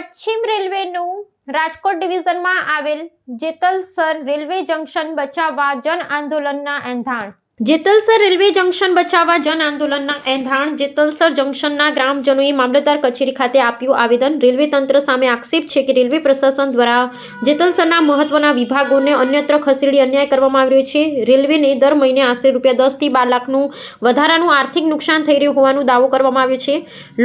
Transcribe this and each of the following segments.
પશ્ચિમ રેલવેનું રાજકોટ ડિવિઝનમાં આવેલ Jetalsar railway junction બચાવવા જન આંદોલનના એંધાણ. જેતલસર રેલવે જંકશન બચાવવા જન આંદોલનના એંધાણ જેતલસર જંકશનના ગ્રામજનોએ મામલતદાર કચેરી ખાતે આપ્યું આવેદન. રેલવે તંત્ર સામે આક્ષેપ છે કે રેલવે પ્રશાસન દ્વારા જેતલસરના મહત્વના વિભાગોને અન્યત્ર ખસેડી અન્યાય કરવામાં આવ્યો છે. રેલવેને દર મહિને આશરે રૂપિયા દસથી બાર લાખનું વધારાનું આર્થિક નુકસાન થઈ રહ્યું હોવાનું દાવો કરવામાં આવ્યો છે.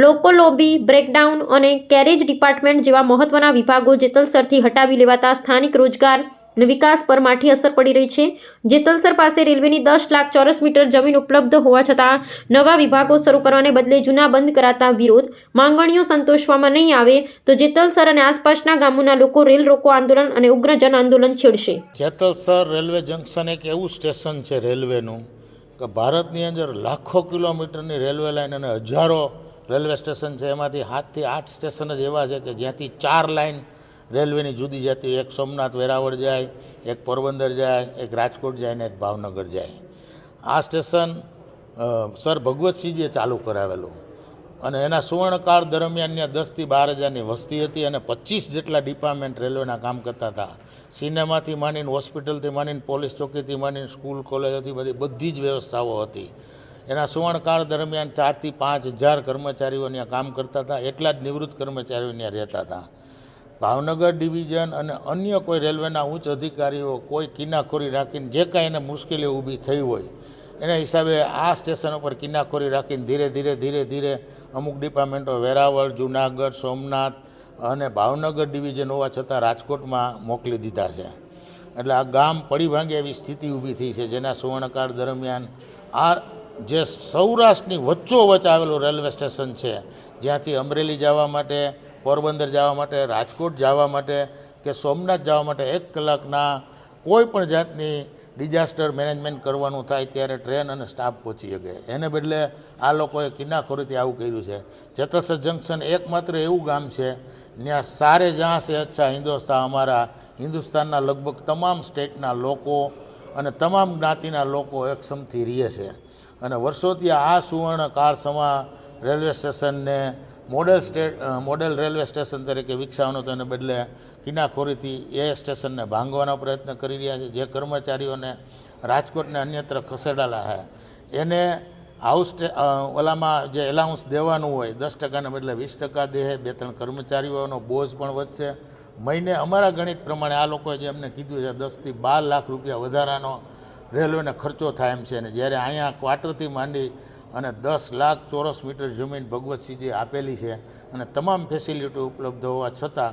લોકો લોબી, બ્રેકડાઉન અને કેરેજ ડિપાર્ટમેન્ટ જેવા મહત્વના વિભાગો જેતલસરથી હટાવી લેવાતા સ્થાનિક રોજગાર અને વિકાસ પર માઠી અસર પડી રહી છે. જેતલસર પાસે રેલવેની દસ લાખ ચોરસ મીટર જમીન ઉપલબ્ધ હોવા છતાં નવા વિભાગો શરૂ કરવાને બદલે જૂના બંધ કરાતા વિરોધ માંગણીઓ સંતોષવામાં નહીં આવે તો જેતલસર અને આસપાસના ગામોના લોકો રેલ રોકો આંદોલન અને ઉગ્ર જન આંદોલન છેડશે. જેતલસર રેલવે જંકશન એક એવું સ્ટેશન છે રેલવેનું કે ભારતની અંદર લાખો કિલોમીટરની રેલવે લાઇન અને હજારો રેલવે સ્ટેશન છે. એમાંથી સાતથી આઠ સ્ટેશન જ એવા છે કે જ્યાંથી ચાર લાઇન રેલવેની જુદી જતી, એક સોમનાથ વેરાવળ જાય, એક પોરબંદર જાય, એક રાજકોટ જાય ને એક ભાવનગર જાય. આ સ્ટેશન સર ભગવતસિંહજીએ ચાલુ કરાવેલું. અને એના સુવર્ણકાળ દરમિયાન ત્યાં દસથી બાર હજારની વસ્તી હતી અને પચીસ જેટલા ડિપાર્ટમેન્ટ રેલવેના કામ કરતા હતા. સિનેમાથી માંડીને હોસ્પિટલથી માંડીને પોલીસ ચોકીથી માંડીને સ્કૂલ, કોલેજોથી બધી બધી જ વ્યવસ્થાઓ હતી. એના સુવર્ણકાળ દરમિયાન ચારથી પાંચ હજાર કર્મચારીઓ ત્યાં કામ કરતા હતા. એટલા જ નિવૃત્ત કર્મચારીઓ ત્યાં રહેતા હતા. ભાવનગર ડિવિઝન અને અન્ય કોઈ રેલવેના ઉચ્ચ અધિકારીઓ કોઈ કિનાખોરી રાખીને જે કાંઈ એને મુશ્કેલી ઊભી થઈ હોય, એના હિસાબે આ સ્ટેશન ઉપર કિનાખોરી રાખીને ધીરે ધીરે ધીરે ધીરે અમુક ડિપાર્ટમેન્ટો વેરાવળ, જુનાગઢ, સોમનાથ અને ભાવનગર ડિવિઝન હોવા છતાં રાજકોટમાં મોકલી દીધા છે. એટલે આ ગામ પડી ભાંગે એવી સ્થિતિ ઊભી થઈ છે, જેના સુવર્ણકાળ દરમિયાન આ જે સૌરાષ્ટ્રની વચ્ચોવચ આવેલું રેલવે સ્ટેશન છે, જ્યાંથી અમરેલી જવા માટે પોરબંદર જવા માટે, રાજકોટ જવા માટે કે સોમનાથ જવા માટે એક કલાકના કોઈ પણ જાતની ડિઝાસ્ટર મેનેજમેન્ટ કરવાનું થાય ત્યારે ટ્રેન અને સ્ટાફ પહોંચી શકે. એને બદલે આ લોકોએ કિનાખોરીથી આવું કર્યું છે. ચેતસર જંકશન એકમાત્ર એવું ગામ છે ત્યાં સારે જ્યાં છે અચ્છા હિન્દુસ્તાન, અમારા હિન્દુસ્તાનના લગભગ તમામ સ્ટેટના લોકો અને તમામ જ્ઞાતિના લોકો એકસમથી રહે છે. અને વર્ષોથી આ સુવર્ણ કાળ સમા રેલવે સ્ટેશનને model state model railway station તરીકે વિકસાવવાનું તો એને બદલે કિનાખોરીથી એ સ્ટેશનને ભાંગવાનો પ્રયત્ન કરી રહ્યા છે. જે કર્મચારીઓને રાજકોટને અન્યત્ર ખસેડાયેલા છે. એને હાઉસ ઓલામાં જે એલાઉન્સ દેવાનું હોય, દસ ટકાને બદલે વીસ ટકા દે, બે ત્રણ કર્મચારીઓનો બોઝ પણ વધશે. મહિને અમારા ગણિત પ્રમાણે આ લોકોએ જે અમને કીધું છે, દસથી બાર લાખ રૂપિયા વધારાનો રેલવેને ખર્ચો થાય એમ છે. અને જ્યારે અહીંયા ક્વાર્ટરથી માંડી અને દસ લાખ ચોરસ મીટર જમીન ભગવતસિંહજી આપેલી છે અને તમામ ફેસિલિટી ઉપલબ્ધ હોવા છતાં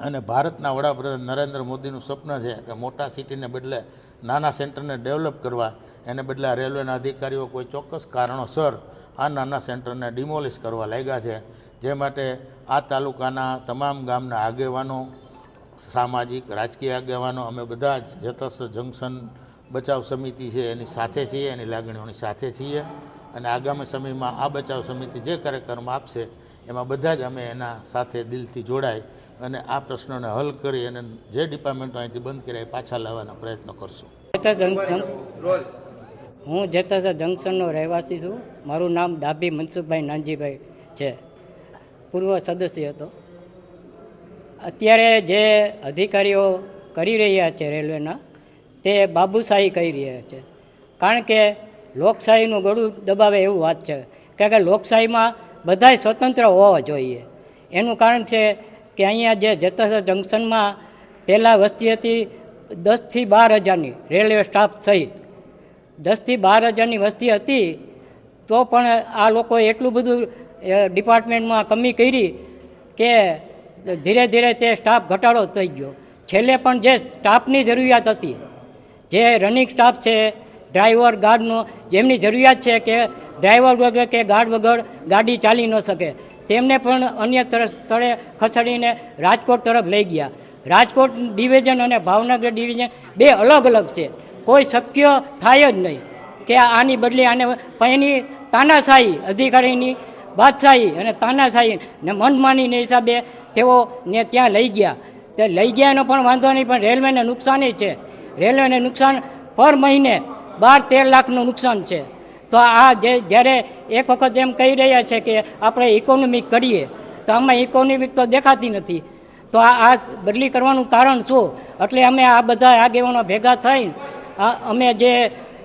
અને ભારતના વડાપ્રધાન નરેન્દ્ર મોદીનું સ્વપ્ન છે કે મોટા સિટીને બદલે નાના સેન્ટરને ડેવલપ કરવા. એને બદલે આ રેલવેના અધિકારીઓ કોઈ ચોક્કસ કારણોસર આ નાના સેન્ટરને ડિમોલિશ કરવા લાગ્યા છે. જે માટે આ તાલુકાના તમામ ગામના આગેવાનો, સામાજિક, રાજકીય આગેવાનો, અમે બધા જ જતસ જંકશન બચાવ સમિતિ છે એની સાથે છીએ, એની લાગણીઓની સાથે છીએ. અને આગામી સમયમાં આ બચાવ સમિતિ જે કાર્યક્રમ આપશે, એમાં બધા જ અમે એના સાથે દિલથી જોડાઈ અને આ પ્રશ્નોને હલ કરી અને જે ડિપાર્ટમેન્ટો અહીંથી બંધ કર્યા એ પાછા લાવવાના પ્રયત્નો કરશું. હું જેતાસર જંકશનનો રહેવાસી છું. મારું નામ ડાભી મનસુખભાઈ નાનજીભાઈ છે. પૂર્વ સદસ્ય હતો. અત્યારે જે અધિકારીઓ કરી રહ્યા છે રેલવેના તે બાબુશાહી કહી રહ્યા છે. કારણ કે લોકશાહીનું ગળું દબાવે એવું વાત છે. કારણ કે લોકશાહીમાં બધાય સ્વતંત્ર હોવા જોઈએ. એનું કારણ છે કે અહીંયા જે જતસર જંકશનમાં પહેલાં વસ્તી હતી દસથી બાર હજારની રેલવે સ્ટાફ સહિત. દસથી બાર હજારની વસ્તી હતી તો પણ આ લોકોએ એટલું બધું ડિપાર્ટમેન્ટમાં કમી કરી કે ધીરે ધીરે તે સ્ટાફ ઘટાડો થઈ ગયો. છેલ્લે પણ જે સ્ટાફની જરૂરિયાત હતી જે રનિંગ સ્ટાફ છે ડ્રાઈવર ગાર્ડનો જેમની જરૂરિયાત છે કે ડ્રાઈવર વગર કે ગાર્ડ વગર ગાડી ચાલી ન શકે. તેમને પણ અન્ય સ્થળે ખસેડીને રાજકોટ તરફ લઈ ગયા. રાજકોટ ડિવિઝન અને ભાવનગર ડિવિઝન બે અલગ અલગ છે. કોઈ શક્ય થાય જ નહીં કે આની બદલે આને એની તાનાશાહી અધિકારીની બાદશાહી અને તાનાશાહી ને મનમાનીને હિસાબે તેઓ ને ત્યાં લઈ ગયા. તે લઈ ગયાનો પણ વાંધો નહીં, પણ રેલવેને નુકસાની છે. રેલવેને નુકસાન પર મહિને બાર તેર લાખનું નુકસાન છે. તો આ જે જ્યારે એક વખત એમ કહી રહ્યા છે કે આપણે ઇકોનોમિક કરીએ, તો આમાં ઇકોનોમિક તો દેખાતી નથી. તો આ આ બદલી કરવાનું કારણ શું? એટલે અમે આ બધા આગેવાનો ભેગા થઈને અમે જે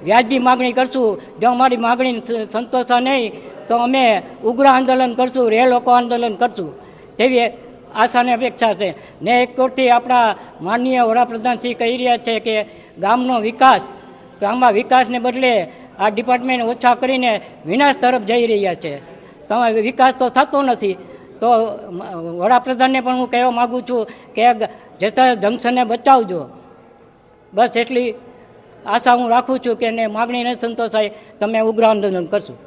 વ્યાજબી માગણી કરશું, જો અમારી માગણી સંતોષા નહીં, તો અમે ઉગ્ર આંદોલન કરશું, રેલ લોકો આંદોલન કરશું. તેવી આશાને અપેક્ષા છે. ને એક કોરથી આપણા માનનીય વડાપ્રધાન શ્રી કહી રહ્યા છે કે ગામનો વિકાસ, ગામમાં વિકાસને બદલે આ ડિપાર્ટમેન્ટ ઓછા કરીને વિનાશ તરફ જઈ રહ્યા છે. તમે વિકાસ તો થતો નથી. તો વડાપ્રધાનને પણ હું કહેવા માગું છું કે જતા જંકશનને બચાવજો. બસ એટલી આશા હું રાખું છું કે એને માગણી ન સંતોષાય. તમે ઉગ્ર આંદોલન કરશું.